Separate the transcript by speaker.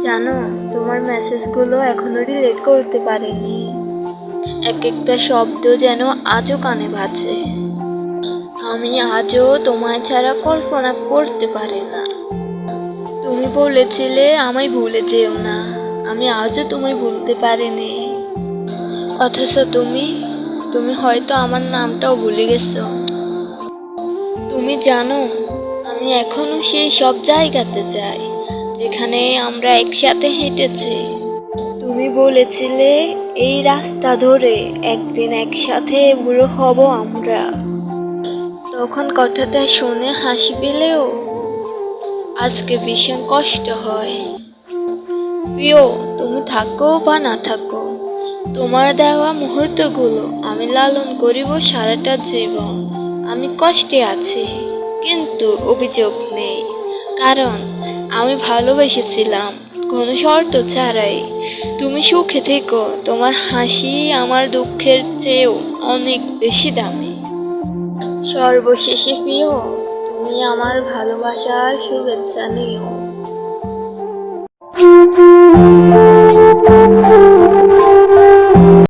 Speaker 1: জানো, তোমার মেসেজগুলো এখনও ডিলিট করতে পারিনি। এক একটা শব্দ যেন আজও কানে বাজে। আমি আজও তোমায় ছাড়া কল্পনা করতে পারি না। তুমি বলেছিলে আমায় ভুলে যেও না। আমি আজও তোমায় ভুলতে পারিনি। অথচ তুমি তুমি হয়তো আমার নামটাও ভুলে গেছো। তুমি জানো, আমি এখনও সেই সব জায়গাতে যাই। যেখানে আমরা একসাথে হেঁটেছি। তুমি বলেছিলে, এই রাস্তা ধরে একদিন একসাথে বুড়ো হব আমরা। তখন কথাটা শুনে হাসি পেলেও আজকে ভীষণ কষ্ট হয়। তুমি থাকো বা না থাকো, তোমার দেওয়া মুহূর্তগুলো আমি লালন করিব সারাটা জীবন। আমি কষ্টে আছি, কিন্তু অভিযোগ নেই। কারণ আমি ভালোবেসেছিলাম, কোনো শর্ত ছাড়াই। তুমি সুখে থেকো, তোমার হাসি আমার দুঃখের চেয়েও অনেক বেশি দামি। সর্বশেষে প্রিয়, তুমি আমার ভালোবাসার শুভেচ্ছা নিও।